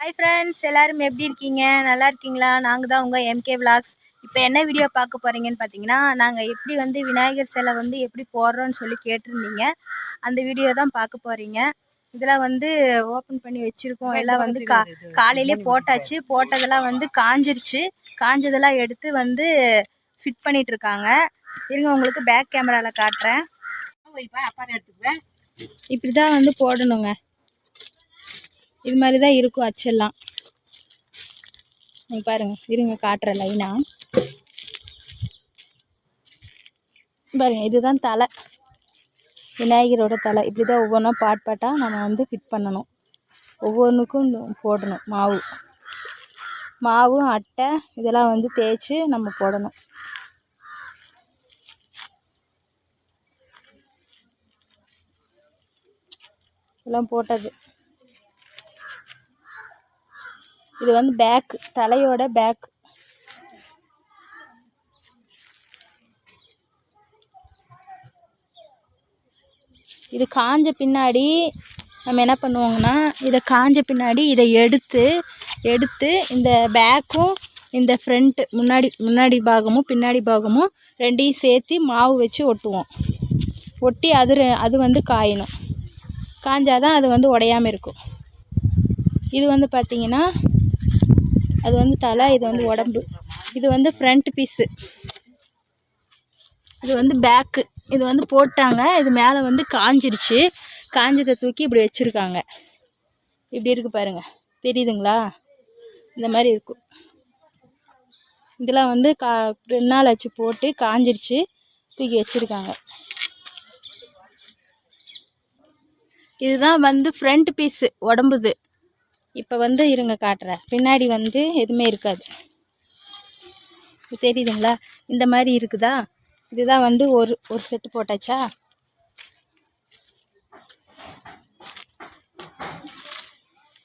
Hi friends எல்லாரும் எப்படி இருக்கீங்க? நல்லா இருக்கீங்களா? நாங்கள் தான் உங்கள் எம்கே விலாக்ஸ் இப்போ என்ன வீடியோ பார்க்க போகிறீங்கன்னு பார்த்தீங்கன்னா நாங்கள் எப்படி வந்து விநாயகர் சிலை வந்து எப்படி போடுறோன்னு சொல்லி கேட்டிருந்தீங்க. அந்த வீடியோ தான் பார்க்க போகிறீங்க இதெல்லாம் வந்து ஓப்பன் பண்ணி வச்சுருக்கோம். எல்லாம் வந்து கா காலையிலே போட்டாச்சு. போட்டதெல்லாம் வந்து காஞ்சிருச்சு. காஞ்சதெல்லாம் எடுத்து வந்து ஃபிட் பண்ணிட்டு இருக்காங்க. இருங்க உங்களுக்கு பேக் கேமராவில் காட்டுறேன். இப்படி தான் வந்து போடணுங்க. இது மாதிரி தான் இருக்கும் அச்செல்லாம். பாருங்கள் இருங்க காட்டுற லைனா பாருங்க இதுதான் தலை. விநாயகரோட தலை. இப்படி தான் ஒவ்வொன்றா பாட் பாட்டாக நம்ம வந்து ஃபிட் பண்ணணும். ஒவ்வொன்றுக்கும் போடணும் மாவு. மாவு அட்டை இதெல்லாம் வந்து தேய்ச்சி நம்ம போடணும். எல்லாம் போட்டது. இது வந்து பேக் தலையோட பேக் இது காஞ்ச பின்னாடி நம்ம என்ன பண்ணுவோங்கன்னா இதை காஞ்ச பின்னாடி இதை எடுத்து எடுத்து இந்த பேக்கும் இந்த ஃப்ரண்ட்டு முன்னாடி முன்னாடி பாகமும் பின்னாடி பாகமும் ரெண்டையும் சேர்த்து மாவு வச்சு ஒட்டுவோம். ஒட்டி அது ரெ- அது வந்து காயணும். காஞ்சாதான் அது வந்து உடையாம இருக்கும். இது வந்து பார்த்திங்கன்னா அது வந்து தலை இது வந்து உடம்பு. இது வந்து ஃப்ரண்ட் பீஸு இது வந்து பேக்கு இது வந்து போட்டாங்க. இது மேலே வந்து காஞ்சிருச்சு. காஞ்சதை தூக்கி இப்படி வச்சுருக்காங்க. இப்படி இருக்குது பாருங்க. தெரியுதுங்களா? இந்த மாதிரி இருக்கும் இதெல்லாம் வந்து கா ரெண்டு நாள் ஆச்சு போட்டு காஞ்சிருச்சு. தூக்கி வச்சுருக்காங்க. இதுதான் வந்து ஃப்ரண்ட் பீஸு உடம்புது. இப்போ வந்து இருங்க காட்டுறேன். பின்னாடி வந்து எதுவுமே இருக்காது. தெரியுதுங்களா? இந்த மாதிரி இருக்குதா? இதுதான் வந்து ஒரு ஒரு செட்டு போட்டாச்சா?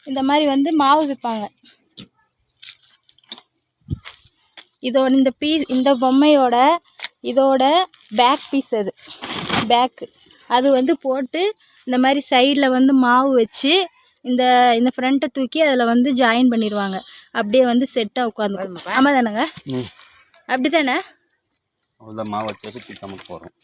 இந்த மாதிரி வந்து மாவு விற்பாங்க. இதோட இந்த பீஸ் இந்த பொம்மையோட இதோட பேக் பீஸ் அது. பேக்கு அது வந்து போட்டு இந்த மாதிரி சைடில் வந்து மாவு வச்சு இந்த இந்த ஃப்ரண்ட்டை தூக்கி அதில் வந்து ஜாயின் பண்ணிடுவாங்க அப்படியே வந்து செட்டாக உட்காந்து ஆமாம் தானேங்க அப்படி தானே அவ்வளோதான் மாவு போடுறோம்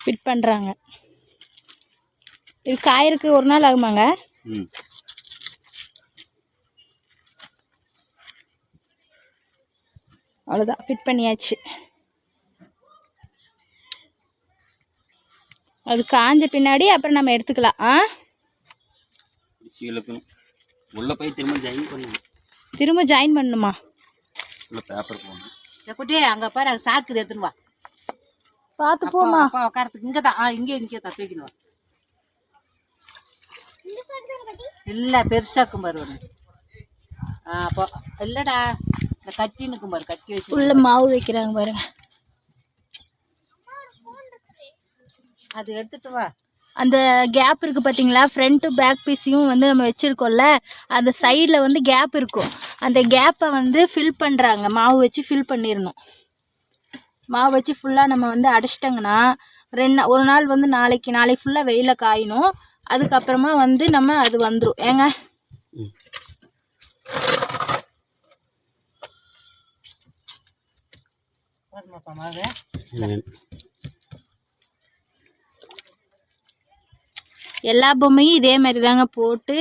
ஃபிட் பண்ணுறாங்க இது காயருக்கு ஒரு நாள் ஆகுமாங்க? ம். அவ்வளோதான் ஃபிட் பண்ணியாச்சு. அது காஞ்ச பின்னாடி அப்புறம் நம்ம எடுத்துக்கலாம். ஆ? உள்ளே போய் திரும்ப ஜாயின் பண்ணணும். திரும்ப ஜாயின் பண்ணணுமா உள்ள பேப்பர் போடணும். குட்டி அங்கே பாரு அங்கே சாக்குது எடுத்துன்னு வா. பார்த்து போமா அப்பா உட்காரத்துக்கு இங்கே தான் ஆ இங்கே இங்கே தான் தூக்கின்னு வா. இல்லை பெருசாக்கும் பாரு ஆ அப்போ இல்லைடா. இந்த கட்டினுக்கும் பாரு கட்டி வச்சு உள்ள மாவு வைக்கிறாங்க பாருங்க அது எடுத்துட்டு வா. அந்த கேப் இருக்குது பார்த்தீங்களா ஃப்ரண்ட்டு பேக் பீஸையும் வந்து நம்ம வச்சுருக்கோம்ல. அந்த சைடில் வந்து கேப் இருக்கும். அந்த கேப்பை வந்து ஃபில் பண்ணுறாங்க மாவு வச்சு ஃபில் பண்ணிடணும் மாவு வச்சு ஃபுல்லாக நம்ம வந்து அடைச்சிட்டோங்கன்னா ரெண்டு ஒரு நாள் வந்து நாளைக்கு நாளைக்கு ஃபுல்லாக வெயிலில் காயணும். அதுக்கப்புறமா வந்து நம்ம அது வந்துடும் ஏங்க? மாவு. எல்லா பொம்மையும் இதே மாதிரி தாங்க போட்டு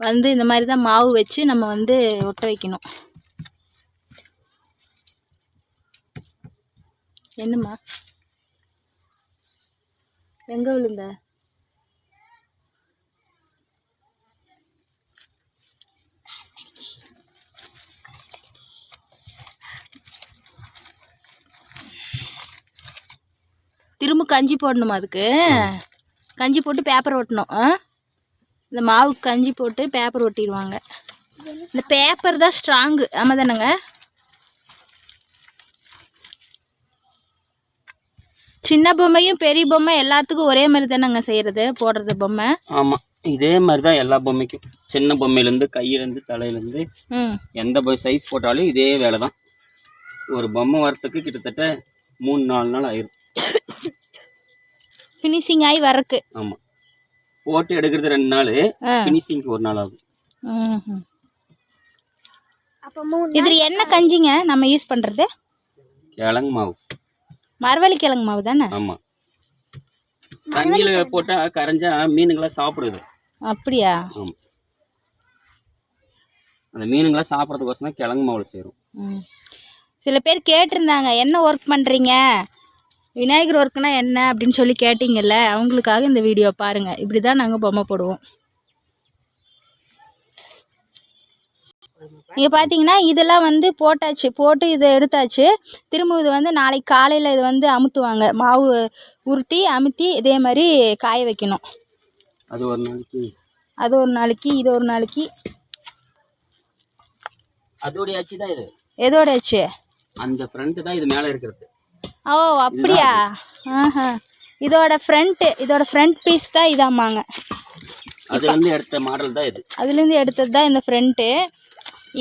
வந்து இந்த மாதிரி தான் மாவு வச்சு நம்ம வந்து ஒட்ட வைக்கணும். என்னம்மா? எங்க விழுந்த? திரும்ப கஞ்சி போடணுமா அதுக்கு? கஞ்சி போட்டு பேப்பர் ஒட்டணும் ஆ? இந்த மாவுக்கு கஞ்சி போட்டு பேப்பர் ஒட்டிடுவாங்க இந்த பேப்பர் தான் ஸ்ட்ராங்கு ஆமாம் தானேங்க? சின்ன பொம்மையும் பெரிய பொம்மை எல்லாத்துக்கும் ஒரே மாதிரி தானேங்க செய்கிறது போடுறது பொம்மை? ஆமாம் இதே மாதிரி தான் எல்லா பொம்மைக்கும். சின்ன பொம்மையிலேருந்து கையிலேருந்து தலையிலேருந்து எந்த சைஸ் போட்டாலும் இதே வேலை தான் ஒரு பொம்மை வரத்துக்கு கிட்டத்தட்ட மூணு நாலு நாள் ஆயிரும். ஃபினிஷிங் ஆகி வரக்கு. ஆமாம் போட்டு எடுக்கிறது ரெண்டு நாள் ஃபினிஷிங்க்கு ஒரு நாள் ஆகும். இதுல என்ன கஞ்சிங்க நம்ம யூஸ் பண்றது? கிழங்கு மாவு. மரவள்ளி கிழங்கு மாவு தானே? ஆமாம் தண்ணியில் போட்டால் கரைஞ்சா மீனுங்களாம் சாப்பிடுது. அப்படியா? ஆமாம் அந்த மீனுங்களாம் சாப்பிட்றதுக்கோசம் தான் கிழங்கு மாவில் சேரும். சில பேர் கேட்டிருந்தாங்க என்ன ஒர்க் பண்ணுறீங்க விநாயகர் ஒர்க்குனா என்ன அப்படின்னு சொல்லி கேட்டிங்கல்ல அவங்களுக்காக இந்த வீடியோ பாருங்கள் இப்படி தான் நாங்கள் பொம்மை போடுவோம். இங்கே பார்த்தீங்கன்னா இதெல்லாம் வந்து போட்டாச்சு. போட்டு இதை எடுத்தாச்சு. திரும்ப இது வந்து நாளைக்கு காலையில் இது வந்து அமுத்துவாங்க. மாவு உருட்டி அமுத்தி இதே மாதிரி காய வைக்கணும். அது ஒரு நாளைக்கு. அது ஒரு நாளைக்கு இது ஒரு நாளைக்கு. அதோடைய அச்சு தான் இது. எதோடாச்சு அந்த ஃப்ரண்ட்டு தான் இது மேலே இருக்கிறது. ஓ அப்படியா? ஆஹா. இதோட ஃப்ரண்ட்டு இதோட ஃப்ரண்ட் பீஸ் தான் இதாம்மாங்க. அதுலேருந்து எடுத்த மாடல் தான் இது. அதுலேருந்து எடுத்தது தான் இந்த ஃப்ரண்ட்டு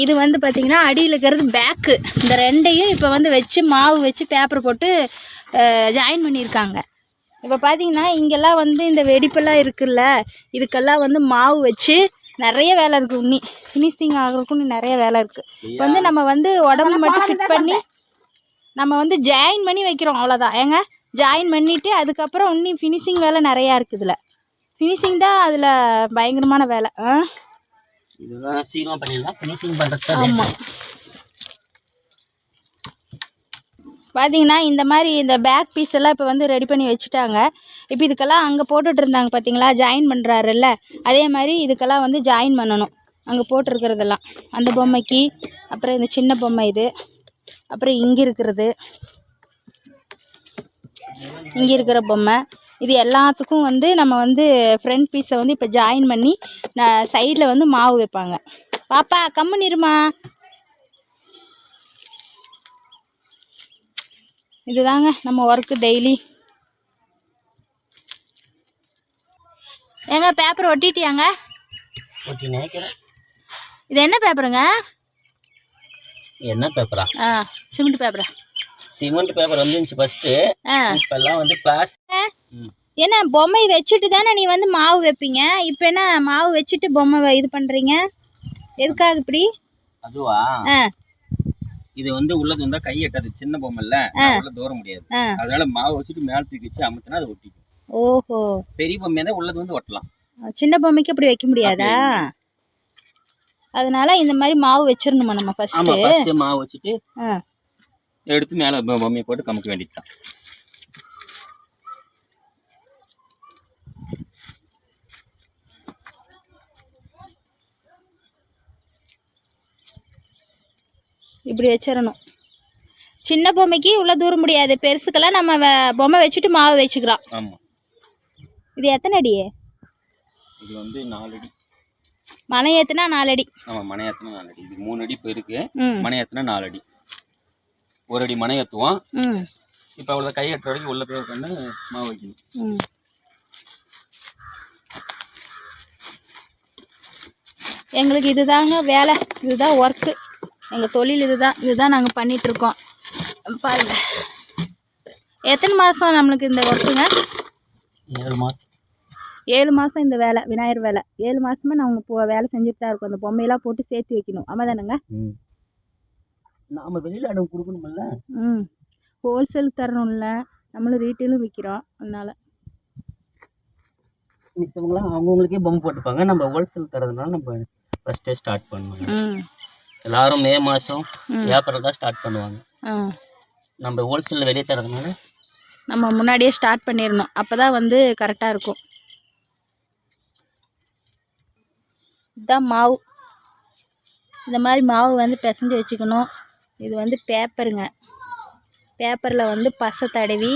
இது வந்து பார்த்திங்கன்னா அடியில் இருக்கிறது பேக்கு இந்த ரெண்டையும் இப்போ வந்து வச்சு மாவு வச்சு பேப்பர் போட்டு ஜாயின் பண்ணியிருக்காங்க. இப்போ பார்த்தீங்கன்னா இங்கெல்லாம் வந்து இந்த வெடிப்பெல்லாம் இருக்குல்ல இதுக்கெல்லாம் வந்து மாவு வச்சு நிறைய வேலை இருக்குது உன்னி ஃபினிஷிங் ஆகிறதுக்கு இன்னும் நிறைய வேலை இருக்குது இப்போ வந்து நம்ம வந்து உடம்பு மட்டும் ஃபிட் பண்ணி நம்ம வந்து ஜாயின் பண்ணி வைக்கிறோம் அவ்வளோதான் ஏங்க? ஜாயின் பண்ணிவிட்டு அதுக்கப்புறம் இன்னும் ஃபினிஷிங் வேலை நிறையா இருக்குது இதில் ஃபினிஷிங் தான் அதில் பயங்கரமான வேலை. ஆ? இதெல்லாம் சீக்கிரம் பண்ணிடலாம். ஃபினிஷிங் பண்ணுறது ஆமாம் பார்த்தீங்கன்னா இந்த மாதிரி இந்த பேக் பீஸ் எல்லாம் இப்போ வந்து ரெடி பண்ணி வச்சுட்டாங்க. இப்போ இதுக்கெல்லாம் அங்கே போட்டுட்டு இருந்தாங்க பார்த்தீங்களா ஜாயின் பண்ணுறாருல்ல அதே மாதிரி இதுக்கெல்லாம் வந்து ஜாயின் பண்ணணும். அங்கே போட்டிருக்கிறதெல்லாம். அந்த பொம்மைக்கு. அப்புறம் இந்த சின்ன பொம்மை இது. அப்புறம் இங்கே இருக்கிறது. இங்கே இருக்கிற பொம்மை. இது எல்லாத்துக்கும் வந்து நம்ம வந்து ஃப்ரண்ட் பீஸை வந்து இப்போ ஜாயின் பண்ணி நான் சைடில் வந்து மாவு வைப்பாங்க. பாப்பா கம்முன்னு இருமா. இதுதாங்க நம்ம ஒர்க்கு டெய்லி ஏங்க பேப்பர் ஒட்டிட்டியாங்க? இது என்ன பேப்பருங்க என்ன பேப்பரா ஆ? சிமெண்ட் பேப்பரா சிமெண்ட் பேப்பர் வந்துருந்துச்சு ஃபஸ்ட்டு ஆ. இப்போல்லாம் வந்து பிளாஸ்டிக் என்ன பொம்மை வச்சுட்டு தானே நீ வந்து மாவு வைப்பீங்க? இப்போ என்ன மாவு வச்சுட்டு பொம்மை இது பண்ணுறீங்க எதுக்காக இப்படி? அதுவா? இது வந்து உள்ளது வந்தா கை எட்டாது சின்ன பொம்மை இல்ல. உள்ள தூர முடியாது. அதனால மாவு வச்சுட்டு மேல தூக்கி வச்சு அமுத்தினா அது ஒட்டிக்கும். ஓஹோ. பெரிய பொம்மையா தான் உள்ளது வந்து ஒட்டலாம். சின்ன பொம்மைக்கு அப்படி வைக்க முடியாதா. அதனால இந்த மாதிரி மாவு வச்சிடணுமா நம்ம ஃபர்ஸ்ட் மாவு வச்சுட்டு எடுத்து மேல பொம்மையை போட்டு கமுக்க வேண்டியதுதான். இப்படி வச்சிடணும் சின்ன பொம்மைக்கு உள்ள தூரம் முடியாது. பெருசுக்கெல்லாம் நம்ம பொம்மை வச்சுட்டு மாவு வச்சுக்கலாம் இது எத்தனை அடி இது வந்து நாலு அடி. மலை ஏற்றுனா நாலு அடி ஆமா மனை ஏத்தினா நாலு அடி இது மூணு அடி இப்போ இருக்கு. மனை ஏத்தினா நாலு அடி ஒரு அடி மனை ஏற்றுவோம் ம். இப்போ அவ்வளோ கை எட்டுற வரைக்கும் உள்ள போய் உட்காந்து மாவு வைக்கணும். எங்களுக்கு இதுதாங்க வேலை. இதுதான் ஒர்க்கு எங்கள் தொழில் இதுதான். இதுதான் நாங்கள் பண்ணிகிட்ருக்கோம் பாருங்க. எத்தனை மாதம் நம்மளுக்கு இந்த ஒர்க்குங்க ஏழு மாசம். ஏழு மாதம் இந்த வேலை விநாயகர் வேலை. ஏழு மாதமா நாங்கள் இப்போ வேலை செஞ்சுட்டு தான் இருக்கோம். அந்த பொம்மையெல்லாம் போட்டு சேர்த்து வைக்கணும். ஆமாம் தானேங்க நாம வெளியில இடம் கொடுக்கணுமில்ல? ம். ஹோல்சேல் தரணும்ல. நம்மளும் ரீட்டெயிலும் விற்கிறோம் அதனால். மித்தவங்களாம் அவங்கவுங்களுக்கே பொம்மை போட்டுப்பாங்க. நம்ம ஹோல்சேல் தரதுனால நம்ம ஃபஸ்ட்டே ஸ்டார்ட் பண்ணுவோம். எல்லாரும் மே மாதம் ம். ஏப்ரல் தான் ஸ்டார்ட் பண்ணுவாங்க. நம்ம ஹோல்சேலில் வெளியே தரதுனால நம்ம முன்னாடியே ஸ்டார்ட் பண்ணிடணும். அப்போ தான் வந்து கரெக்டாக இருக்கும். இதுதான் மாவு. இந்த மாதிரி மாவு வந்து பிசைஞ்சு வச்சுக்கணும். இது வந்து பேப்பருங்க. பேப்பரில் வந்து பசை தடவி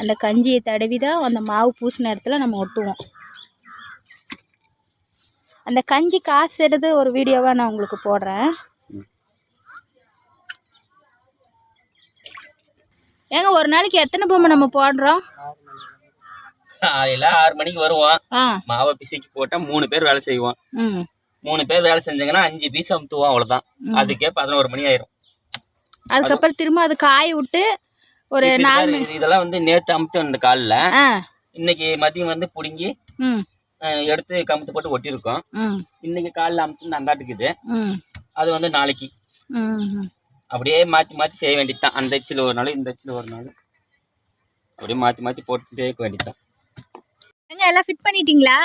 அந்த கஞ்சியை தடவி தான் அந்த மாவு பூசின இடத்துல நம்ம ஒட்டுவோம். அந்த கஞ்சி காசு எடுத்து ஒரு வீடியோவாக நான் உங்களுக்கு போடுறேன். ஏங்க ஒரு நாளைக்கு எத்தனை பொம்மை நம்ம போடுறோம்? காலையில் ஆறு மணிக்கு வருவோம். மாவை பிசைக்கு போட்டால் மூணு பேர் வேலை செய்வோம். ம். மூணு பேர் வேலை செஞ்சாங்கன்னா அஞ்சு பீஸ் அமுத்துவோம் அவ்வளோதான். அதுக்கே பதினோரு மணி ஆயிரும். அதுக்கப்புறம் திரும்ப அது காய விட்டு ஒரு நாலு இதெல்லாம் வந்து நேத்து அமுத்து அந்த காலில் இன்னைக்கு மதியம் வந்து பிடுங்கி எடுத்து கமுத்து போட்டு ஒட்டியிருக்கோம் இன்னைக்கு காலில் அமுத்து அந்தாட்டுக்குது அது வந்து நாளைக்கு. அப்படியே மாற்றி மாற்றி செய்ய வேண்டியது தான் அந்த அச்சில் ஒரு நாள் இந்த அச்சில் ஒரு நாள். அப்படியே மாற்றி மாற்றி போட்டுட்டே இருக்க வேண்டியது தான் எங்க எல்லாம் ஃபிட் பண்ணிட்டீங்களா?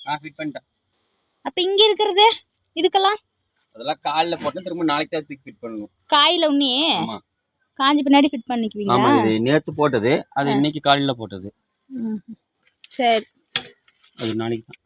ஆ ஃபிட் பண்ணிட்டேன் அப்போ இங்கே இருக்கிறது? இதுக்கெல்லாம்? அதெல்லாம் காலில் போட்டு திரும்ப நாளைக்கு தான் ஃபிட் பண்ணணும். காயில் ஆமாம் காஞ்ச பின்னாடி ஃபிட் பண்ணிக்குவீங்களா? ஆமாம் இது நேற்று போட்டது. அது இன்னைக்கு காலையில் போட்டது. சரி. அது நாளைக்கு தான்.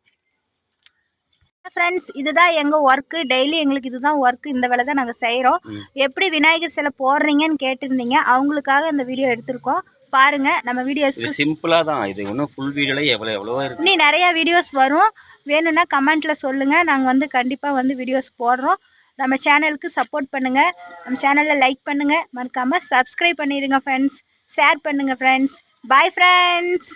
ஃப்ரெண்ட்ஸ் இதுதான் எங்கள் ஒர்க்கு டெய்லி எங்களுக்கு இதுதான் ஒர்க்கு இந்த வேலை தான் நாங்கள் செய்கிறோம். எப்படி விநாயகர் சிலை போடுறீங்கன்னு கேட்டிருந்தீங்க. அவங்களுக்காக இந்த வீடியோ எடுத்திருக்கோம். பாருங்க நம்ம வீடியோஸ்க்கு இது சிம்பிளாக தான். இது இன்னும் ஃபுல் வீடியோவில் எவ்வளோ எவ்வளவோ இருக்கு. இன்னும் நிறையா வீடியோஸ் வரும். வேணும்னா கமெண்ட்டில் சொல்லுங்கள் நாங்கள் வந்து கண்டிப்பாக வந்து வீடியோஸ் போடுறோம். நம்ம சேனலுக்கு சப்போர்ட் பண்ணுங்கள் நம்ம சேனலில் லைக் பண்ணுங்கள் மறக்காமல் சப்ஸ்கிரைப் பண்ணிடுங்க ஃப்ரெண்ட்ஸ் ஷேர் பண்ணுங்கள் ஃப்ரெண்ட்ஸ் பாய் ஃப்ரெண்ட்ஸ்